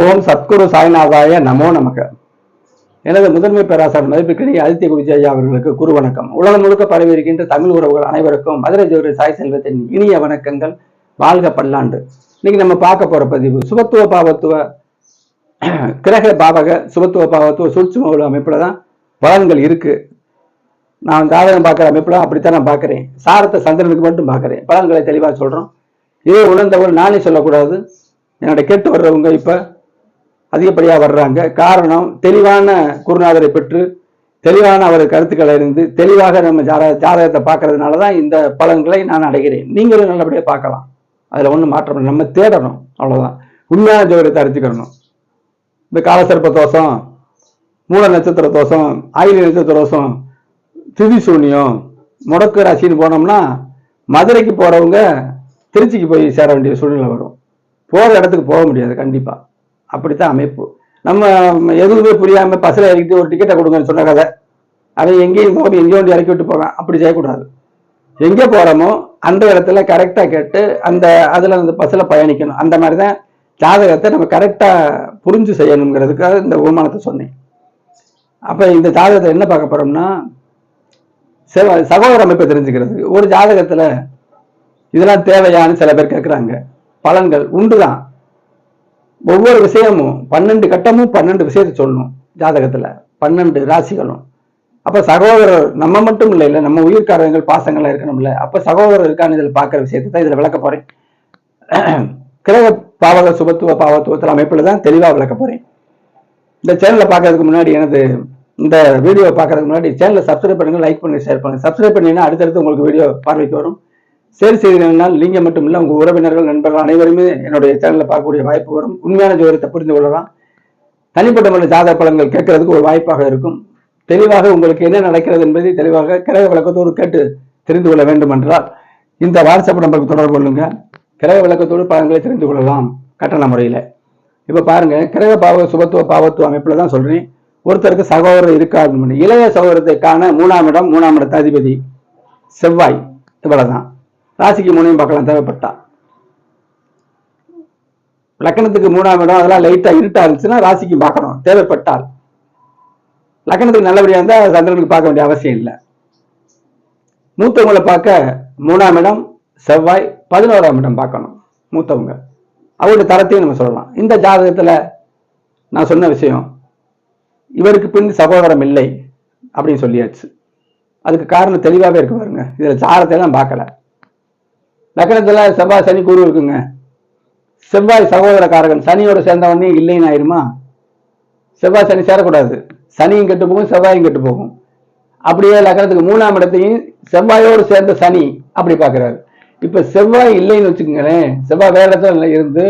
ஓம் சத்குரு சாய்நாதாய நமோ நமக. எனது முதன்மை பேராசார் மதிப்புக்கிடையே ஆதித்ய குருஜி ஐயா அவர்களுக்கு குரு வணக்கம். உலகம் முழுக்க பரவி இருக்கின்ற தமிழ் உறவுகள் அனைவருக்கும் மதுரை ஜோதி சாய் செல்வத்தின் இனிய வணக்கங்கள். வாழ்க பல்லாண்டு. இன்னைக்கு நம்ம பார்க்க போற பதிவு சுபத்துவ பாவத்துவ கிரக பாவக சுபத்துவ பாவத்துவ சூட்சும உள்ள அமைப்புல தான் பலன்கள் இருக்கு. நான் ஜாதகம் பார்க்குற அமைப்புல அப்படித்தான் நான் பார்க்குறேன். சாரத்தை சந்திரனுக்கு மட்டும் பார்க்குறேன். பலன்களை தெளிவாக சொல்றோம். இதே உணர்ந்தவர்கள் நானே சொல்லக்கூடாது. என்னோட கேட்டு வர்றவங்க இப்போ அதிகப்படியாக வர்றாங்க. காரணம் தெளிவான குருநாதரை பெற்று தெளிவான அவர் கருத்துக்களை இருந்து தெளிவாக நம்ம ஜாத ஜாதகத்தை பார்க்கறதுனால தான் இந்த பலன்களை நான் அடைகிறேன். நீங்களும் நல்லபடியாக பார்க்கலாம். அதில் ஒன்றும் மாற்றம் நம்ம தேடணும். அவ்வளோதான் உண்மையான ஜோதிடத்தை அறிஞ்சுக்கிறணும் இந்த காலசர்ப்ப தோஷம் மூல நட்சத்திர தோஷம் ஆயுத நட்சத்திர தோஷம் திதி சூன்யம் முடக்கு ராசின்னு போனோம்னா மதுரைக்கு போகிறவங்க திருச்சிக்கு போய் சேர வேண்டிய சூழ்நிலை வரும். போகிற இடத்துக்கு போக முடியாது. கண்டிப்பாக அப்படித்தான் அமைப்பு. நம்ம எதுவுமே புரியாம பஸ்ல இறக்கிட்டு ஒரு டிக்கெட்டை கொடுங்கன்னு சொன்ன கதை. அவன் எங்கேயும் போக எங்கேயோ வந்து இறக்கி விட்டு போவான் அப்படி செய்யக்கூடாது. எங்கே போகிறோமோ அந்த இடத்துல கரெக்டாக கேட்டு அந்த அதில் அந்த பஸ்ஸில் பயணிக்கணும். அந்த மாதிரி தான் ஜாதகத்தை நம்ம கரெக்டாக புரிஞ்சு செய்யணுங்கிறதுக்காக இந்த உமானத்தை சொன்னேன். அப்போ இந்த ஜாதகத்தை என்ன பார்க்க போகிறோம்னா செவ- சகோதர அமைப்பை தெரிஞ்சுக்கிறது. ஒரு ஜாதகத்தில் இதெல்லாம் தேவையான்னு சில பேர் கேட்குறாங்க பலன்கள் உண்டு தான் ஒவ்வொரு விஷயமும் பன்னெண்டு கட்டமும் பன்னெண்டு விஷயத்தை சொல்லணும் ஜாதகத்தில். பன்னெண்டு ராசிகளும். அப்போ சகோதரர் நம்ம மட்டும் இல்லை இல்லை நம்ம உயிர்காரங்கள் பாசங்கள்லாம் இருக்கணும்ல. அப்போ சகோதரர் இருக்கான்னு இதில் பார்க்குற விஷயத்தை தான் இதில் விளக்க போகிறேன் கிரக பாவக சுபத்துவ பாவத்துவத்தில் அமைப்பில் தான் தெளிவாக விளக்க போகிறேன் இந்த சேனலை பார்க்கறதுக்கு முன்னாடி எனது இந்த வீடியோ பார்க்கறதுக்கு முன்னாடி சேனலை சப்ஸ்கிரைப் பண்ணுங்க லைக் பண்ணுங்க ஷேர் பண்ணுங்க. சப்ஸ்கிரைப் பண்ணீங்கன்னா அடுத்தடுத்து உங்களுக்கு வீடியோ பார்வைக்கு வரும். ஷேர் செய்தினால் நீங்க மட்டும் இல்ல உங்க உறவினர்கள் நண்பர்கள் அனைவருமே என்னுடைய சேனலில் பார்க்கக்கூடிய வாய்ப்பு வரும். உண்மையான ஜோதிடத்தை புரிந்து கொள்ளலாம். தனிப்பட்ட முறையில் ஜாதக பலன்கள் கேட்கறதுக்கு ஒரு வாய்ப்பாக இருக்கும். தெளிவாக உங்களுக்கு என்ன நடக்கிறது என்பதை தெளிவாக கிரக விளக்கத்தோடு கேட்டு தெரிந்து கொள்ள வேண்டும் என்றால் இந்த வாட்ஸ்அப் நம்பருக்கு தொடர்பு கொள்ளுங்க. கிரக விளக்கத்தோடு பலன்களை தெரிந்து கொள்ளலாம் கட்டண முறையில். இப்ப பாருங்க கிரக பாவ சுபத்துவ பாவத்துவ அமைப்புல தான் சொல்றேன். ஒருத்தருக்கு சகோதரர் இருக்காது இளைய சகோதரத்தை காண மூணாம் இடம் மூணாம் இடத்த அதிபதி செவ்வாய். இவ்வளவுதான். ராசிக்கு மூணையும் பார்க்கலாம் தேவைப்பட்டா. லக்கணத்துக்கு மூணாம் இடம் அதெல்லாம் லைட்டா இருட்டா இருந்துச்சுன்னா ராசிக்கு பார்க்கணும் தேவைப்பட்டால். லக்கணத்துக்கு நல்லபடியா இருந்தா சந்திரனுக்கு பார்க்க வேண்டிய அவசியம் இல்லை. மூத்தவங்களை பார்க்க மூணாம் இடம் செவ்வாய் பதினோராம் இடம் பார்க்கணும் மூத்தவங்க. அவருடைய தரத்தையும் நம்ம சொல்லலாம். இந்த ஜாதகத்துல நான் சொன்ன விஷயம் இவருக்கு பின் சகோதரம் இல்லை அப்படின்னு சொல்லியாச்சு. அதுக்கு காரணம் தெளிவாகவே இருக்கு பாருங்க. இதுல ஜாதகத்தை தான் பார்க்கல. லக்னத்துல செவ்வாய் சனி குரு இருக்குங்க. செவ்வாய் சகோதரக்காரகன் சனியோட சேர்ந்தவனே இல்லைன்னு ஆயிருமா? செவ்வாய் சனி சேரக்கூடாது. சனியும் கெட்டு போகும் செவ்வாயும் கெட்டு போகும். அப்படியே லக்னத்துக்கு மூணாம் இடத்தையும் செவ்வாயோடு சேர்ந்த சனி அப்படி பார்க்கறாரு. இப்ப செவ்வாய் இல்லைன்னு வச்சுக்கோங்களேன் செவ்வாய் வேற இடத்துல இருந்து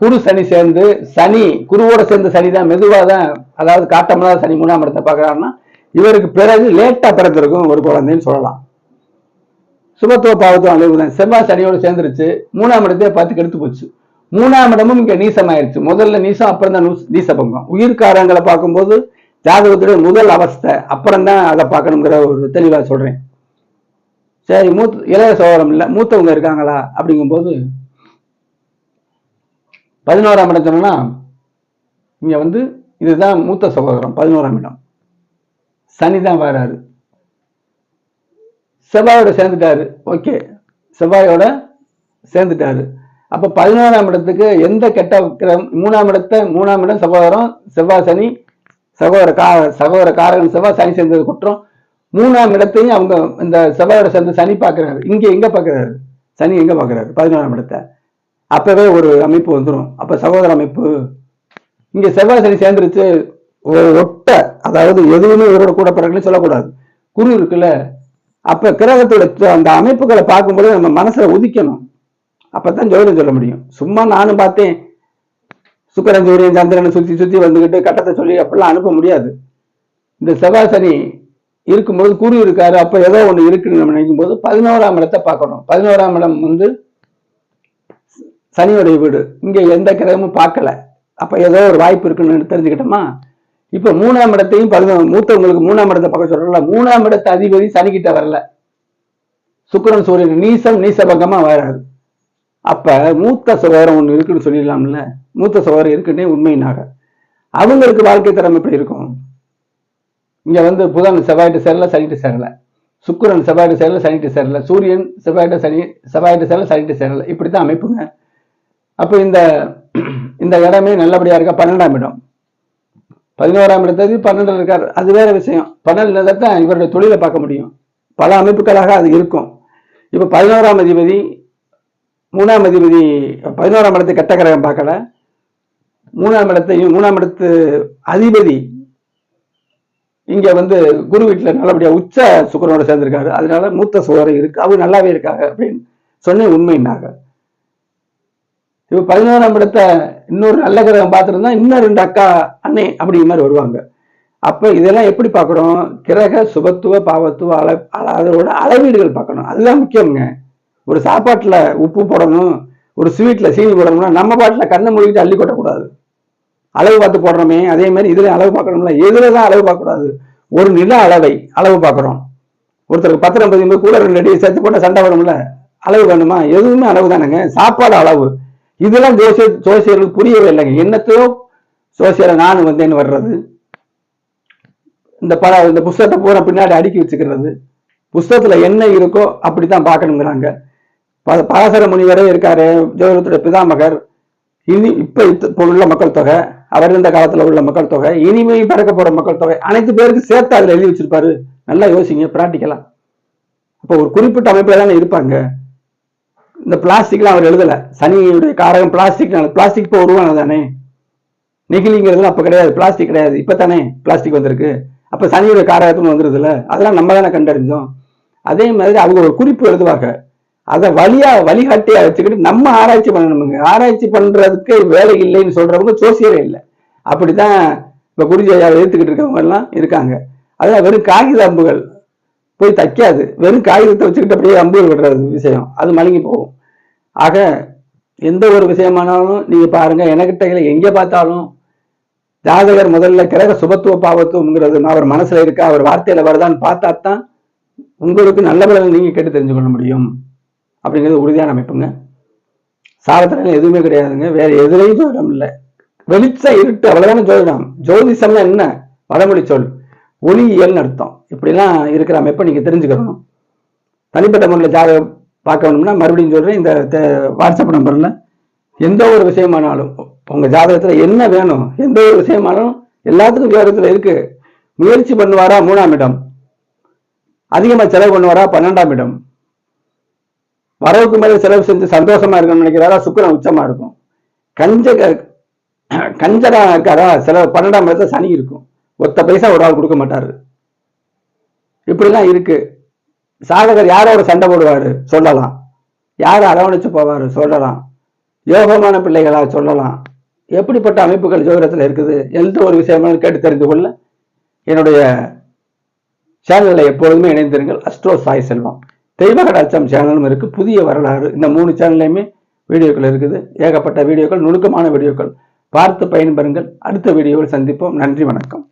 குரு சனி சேர்ந்து சனி குருவோட சேர்ந்த சனி தான் மெதுவாக தான் அதாவது காட்டமில்லாத சனி மூணாம் இடத்தை பார்க்குறாருன்னா இவருக்கு பிறகு லேட்டாக பிறந்திருக்கும் ஒரு குழந்தைன்னு சொல்லலாம். சுபத்துவ பாவத்துவம் அளவு செவ்வாய் சனியோடு சேர்ந்துருச்சு. மூணாம் இடத்தையே பார்த்து கெடுத்து போச்சு. மூணாம் இடமும் இங்கே நீசமாயிருச்சு. முதல்ல நீசம் அப்புறம் தான் நீச பங்கம் உயிர்காரங்களை பார்க்கும்போது ஜாதகத்துடைய முதல் அவஸ்தை அப்புறம் தான் அதை பார்க்கணுங்கிற ஒரு தெளிவா சொல்றேன். சரி மூத்த இளைய சோதரம் இல்லை மூத்தவங்க இருக்காங்களா? அப்படிங்கும்போது பதினோராம் இடம் சொன்னா இங்க வந்து இதுதான் மூத்த சகோதரம் பதினோராம் இடம். சனி தான் வராரு. செவ்வாயோட சேர்ந்துட்டாரு. ஓகே. செவ்வாயோட சேர்ந்துட்டாரு. அப்ப பதினோராம் இடத்துக்கு எந்த கெட்ட கிரம் மூணாம் இடத்த மூணாம் இடம் சகோதரம் செவ்வாய் சனி சகோதர கா சகோதர காரகன் செவ்வாய் சனி சேர்ந்தது குற்றம். மூணாம் இடத்தையும் அவங்க இந்த செவ்வாயோட சேர்ந்து சனி பார்க்குறாரு. இங்க எங்க பார்க்குறாரு? சனி எங்க பார்க்குறாரு? பதினோராம் இடத்தை. அப்பவே ஒரு அமைப்பு வந்துடும் அப்ப சகோதர அமைப்பு இங்க செவ்வாய் சனி சேர்ந்துருச்சு. ஒரு ஒட்ட அதாவது எதுவுமே இவரோட கூட பிறகுன்னு சொல்லக்கூடாது. குரு இருக்குல்ல அப்ப கிரகத்தோட அந்த அமைப்புகளை பார்க்கும்போது நம்ம மனசுல உதிக்கணும். அப்பதான் ஜோதிடம் சொல்ல முடியும். சும்மா நானும் பார்த்தேன் சுக்கரன் சூரியன் சந்திரனை சுத்தி சுத்தி வந்துகிட்டு கட்டத்தை சொல்லி அப்படிலாம் அனுப்ப முடியாது. இந்த செவ்வாய் சனி இருக்கும்போது குரு இருக்காரு அப்ப ஏதோ ஒண்ணு இருக்குன்னு நம்ம நினைக்கும் போது பதினோராம் இடத்தை பார்க்கணும். பதினோராம் இடம் வந்து சனியோடைய வீடு. இங்க எந்த கிரகமும் பார்க்கல. அப்ப ஏதோ ஒரு வாய்ப்பு இருக்குன்னு தெரிஞ்சுக்கிட்டோமா? இப்ப மூணாம் இடத்தையும் பதினொன்று மூத்தவங்களுக்கு மூணாம் இடத்தை பக்கம் சொல்றல மூணாம் இடத்த அதிபதி சனிக்கிட்ட வரல. சுக்கரன் சூரியன் நீசம் நீச பக்கமா வராது அப்ப மூத்த சகோதரம் ஒண்ணு இருக்குன்னு சொல்லிடலாம்ல. மூத்த சகோதரர் இருக்குன்னே உண்மையினாக. அவங்களுக்கு வாழ்க்கை தரம் எப்படி இருக்கும்? இங்க வந்து புதன் செவ்வாய்ட்டு சேரல சனிட்டு சேரல. சுக்கிரன் செவ்வாய்ட்டு சேரல சனிட்டு சேரல. சூரியன் செவ்வாய்ட்டு சனி செவ்வாய்ட்டு சேரல சனிட்டு சேரல. இப்படித்தான் அமைப்புங்க. அப்போ இந்த இந்த இடமே நல்லபடியா இருக்கா? பன்னெண்டாம் இடம். பதினோராம் இடத்தது பன்னெண்டுல இருக்கார். அது வேற விஷயம். பன்னெண்டுல தான் இவருடைய தொழிலை பார்க்க முடியும். பல அமைப்புகளாக அது இருக்கும். இப்போ பதினோராம் அதிபதி மூணாம் அதிபதி பதினோராம் இடத்தை கெட்ட கிரகம் பார்க்கல. மூணாம் இடத்தையும் மூணாம் இடத்து அதிபதி இங்க வந்து குரு வீட்டில் நல்லபடியா உச்ச சுக்கரனோட சேர்ந்திருக்காரு. அதனால மூத்த சுகரம் இருக்கு. அவங்க நல்லாவே இருக்காங்க அப்படின்னு சொன்னேன் உண்மைனாக இப்ப பதினோராம் இடத்த இன்னொரு நல்ல கிரகம் பார்த்துருந்தா இன்னும் ரெண்டு அக்கா அண்ணே அப்படிங்கிற மாதிரி வருவாங்க. அப்ப இதெல்லாம் எப்படி பார்க்கணும்? கிரக சுபத்துவ பாவத்துவ அள அதோட அளவீடுகள் பார்க்கணும். அதுதான் முக்கியம்ங்க. ஒரு சாப்பாட்டுல உப்பு போடணும் ஒரு ஸ்வீட்ல சீனி போடணும்னா நம்ம பாட்டில் கண்ணை மூழ்கிட்டு அள்ளி கொட்டக்கூடாது. அளவு பார்த்து போடுறோமே அதே மாதிரி இதுல அளவு பார்க்கணும்ல. எதுல தான் அளவு பார்க்கக்கூடாது? ஒரு நில அளவை அளவு பார்க்குறோம் ஒருத்தருக்கு பத்திரம் பதிவு கூட ரெண்டு அடி சேர்த்து போட்டால் சண்டை வரும்ல. அளவு வேணுமா? எதுவுமே அளவு தானேங்க. சாப்பாடு அளவு. இதெல்லாம் ஜோசிய ஜோசியர்களுக்கு புரியவே இல்லைங்க. என்னத்தையோ ஜோசியரை நான் வந்தேன்னு வர்றது இந்த பல இந்த புஸ்தகத்தை பூரா பின்னாடி அடுக்கி வச்சுக்கிறது புஸ்தகத்துல என்ன இருக்கோ அப்படித்தான் பார்க்கணுங்கிறாங்க. ப- பராசர முனிவரே இருக்காரு ஜோதிடத்துடைய பிதாமகர். இனி இப்ப இப்போ உள்ள மக்கள் தொகை அவர் இருந்த காலத்துல உள்ள மக்கள் தொகை இனிமே பிறக்க போற மக்கள் தொகை அனைத்து பேருக்கு சேர்த்து அதுல எழுதி வச்சிருப்பாரு. நல்லா யோசிங்க பிராக்டிக்கலா அப்போ ஒரு குறிப்பிட்ட அமைப்புல தானே இருப்பாங்க. இந்த பிளாஸ்டிக்லாம் அவர் எழுதலை. சனியுடைய காரகம் பிளாஸ்டிக் பிளாஸ்டிக் இப்போ உருவானது தானே நெகிழிங்கிறதுலாம் அப்போ கிடையாது பிளாஸ்டிக் கிடையாது. இப்போ தானே பிளாஸ்டிக் வந்திருக்கு. அப்போ சனியுடைய காரகத்தும் வந்துருது இல்ல அதெல்லாம் நம்ம தானே கண்டறிஞ்சோம். அதே மாதிரி அவங்க ஒரு குறிப்பு எழுதுவாங்க. அதை வழியா வழிகாட்டியா வச்சுக்கிட்டு நம்ம ஆராய்ச்சி பண்ணணுமுங்க. ஆராய்ச்சி பண்றதுக்கு வேலை இல்லைன்னு சொல்றவங்க சோசியரே இல்லை. அப்படித்தான் இப்போ குருஜயாவை எடுத்துக்கிட்டு இருக்கவங்க எல்லாம் இருக்காங்க. அதான் வெறும் காகித அம்புகள் போய் தைக்காது. வெறும் காகிதத்தை வச்சுக்கிட்டு அப்படியே அம்பூர் விடுறது விஷயம். அது மலங்கி போகும். ஆக எந்த ஒரு விஷயமானாலும் நீங்க பாருங்க எனக்கிட்ட எங்கே எங்க பார்த்தாலும் ஜாதகர் முதல்ல கிரக சுபத்துவ பாவத்துவம்ங்கிறது அவர் மனசுல இருக்கா அவர் வார்த்தையில வருதான்னு பார்த்தா தான் உங்களுக்கு நல்ல பலன் நீங்க கேட்டு தெரிஞ்சு கொள்ள முடியும். அப்படிங்கிறது உறுதியான அமைப்புங்க. சாரத்துல எதுவுமே கிடையாதுங்க. வேற எதுலையும் ஜோதிடம் இல்லை. வெளிச்சம் இருட்டு அவ்வளவுதானே ஜோதிடம்? ஜோதிஷம்னா என்ன? வடமொழி சொல். ஒளியியல்னு அர்த்தம். இப்படிலாம் இருக்கிற அமைப்பை நீங்கள் தெரிஞ்சுக்கணும். தனிப்பட்ட முறையில் ஜாத பார்க்க வேணும்னா மறுபடியும் சொல்கிறேன் இந்த தெ- வாட்ஸ்அப் நம்பரில் எந்த ஒரு விஷயமானாலும் உங்கள் ஜாதகத்தில் என்ன வேணும் எந்த ஒரு விஷயமானாலும் எல்லாத்துக்கும் ஜாதகத்தில் இருக்குது முயற்சி பண்ணுவாரா மூணாம் இடம்? அதிகமாக செலவு பண்ணுவாரா பன்னெண்டாம் இடம்? வரவுக்கு மேலே செலவு செஞ்சு சந்தோஷமா இருக்கணும்னு நினைக்கிறாரா? சுக்கரம் உச்சமா இருக்கும். கஞ்ச கஞ்சரா இருக்காரா? செலவு பன்னெண்டாம் இடத்துல சனி இருக்கும். ஒத்த பைசா ஒரு ஆள் கொடுக்க மாட்டாரு. இப்படிலாம் இருக்கு. சாதகர் யாரோட சண்டை போடுவாரு சொல்லலாம். யாரை அரவணைச்சு போவாரு சொல்லலாம். யோகமான பிள்ளைகளா சொல்லலாம். எப்படிப்பட்ட அமைப்புகள் ஜோதிடத்தில் இருக்குது? எந்த ஒரு விஷயமும் கேட்டு தெரிந்து கொள்ள என்னுடைய சேனலில் எப்பொழுதுமே இணைந்திருங்கள். அஸ்ட்ரோ சாய் செல்வம். தெய்வ கடாச்சம் சேனலும் இருக்கு. புதிய வரலாறு. இந்த மூணு சேனல்லையுமே வீடியோக்கள் இருக்குது. ஏகப்பட்ட வீடியோக்கள் நுணுக்கமான வீடியோக்கள். பார்த்து பயன்பெறுங்கள். அடுத்த வீடியோவில் சந்திப்போம். நன்றி வணக்கம்.